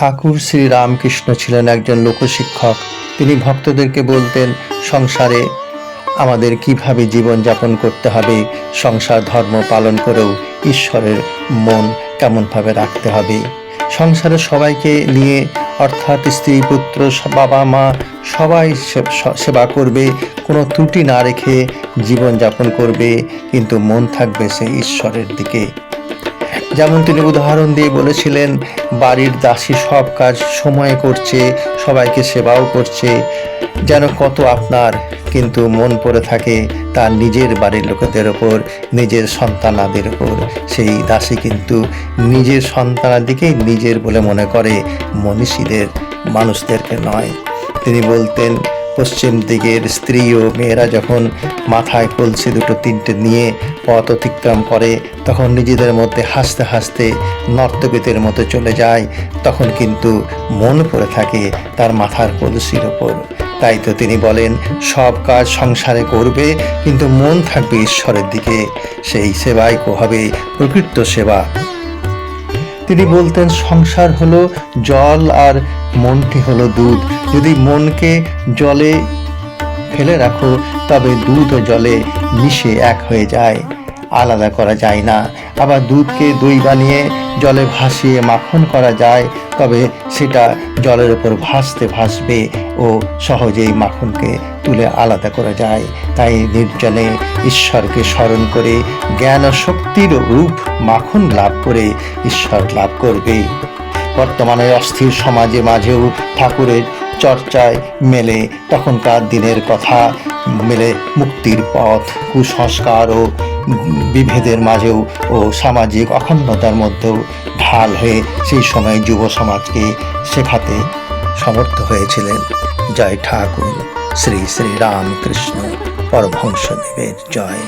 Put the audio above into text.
ঠাকুর শ্রী রামকৃষ্ণ ছিলেন একজন লোকশিক্ষক। তিনি ভক্তদেরকে বলতেন, সংসারে আমাদের কীভাবে জীবনযাপন করতে হবে? সংসার ধর্ম পালন করেও ঈশ্বরের মন কেমনভাবে রাখতে হবে? সংসারে সবাইকে নিয়ে, অর্থাৎ স্ত্রী, পুত্র বাবা, মা, সবাই সেবা করবে। কোনো ত্রুটি না রেখে জীবনযাপন করবে, কিন্তু মন থাকবে সে ঈশ্বরের দিকে। যেমন তিনি উদাহরণ দিয়ে বলেছিলেন, বাড়ির দাসী সব কাজ সময়ে করছে, সবাইকে সেবাও করছে। যেন কত আপনার কিন্তু মন পড়ে থাকে তার নিজের বাড়ির লোকেদের ওপর, নিজের সন্তানাদের ওপর। সেই দাসী কিন্তু নিজের সন্তানাদিকেই নিজের বলে মনে করে, মনীষীদের, মানুষদেরকে নয়। তিনি বলতেন পশ্চিম দিকের স্ত্রী ও মেয়েরা যখন মাথায় কলসি দুটো তিনটে নিয়ে পথ অতিক্রম করে, তখন নিজেদের মধ্যে হাসতে হাসতে নর্তকীদের মতো চলে যায়। তখন কিন্তু মন পড়ে থাকে তার মাথার কলসির ওপর। তাই তো তিনি বলেন, সব কাজ সংসারে করবে, কিন্তু মন থাকবে ঈশ্বরের দিকে। সেই সেবাই হবে প্রকৃত সেবা। তিনি বলতেন, সংসার হলো জল আর মনটি হলো দুধ। যদি মনকে জলে ফেলে রাখো, তবে দুধ ও জলে মিশে এক হয়ে যায়। আলাদা করা যায় না। আবার দুধকে দই বানিয়ে জলে ভাসিয়ে মাখন করা যায়, তবে সেটা জলের উপর ভাসতে ভাসবে ও সহজেই মাখনকে তুলে আলাদা করা যায়। তাই নির্জনে ঈশ্বরকে স্মরণ করে জ্ঞান শক্তির রূপ মাখন লাভ করে ঈশ্বর লাভ করবে। বর্তমানে অস্থির সমাজে মাঝেও ঠাকুরের চর্চায় মেলে তখনকার দিনের কথা, মেলে মুক্তির পথ, কুসংস্কার ও বিভেদের মাঝেও ও সামাজিক অখণ্ডতার মধ্যেও ঢাল হয়ে সেই সময় যুব সমাজকে শেখাতে সমর্থ হয়েছিলেন। জয় ঠাকুর, শ্রী শ্রী রামকৃষ্ণ পরমহংসদেবের জয়।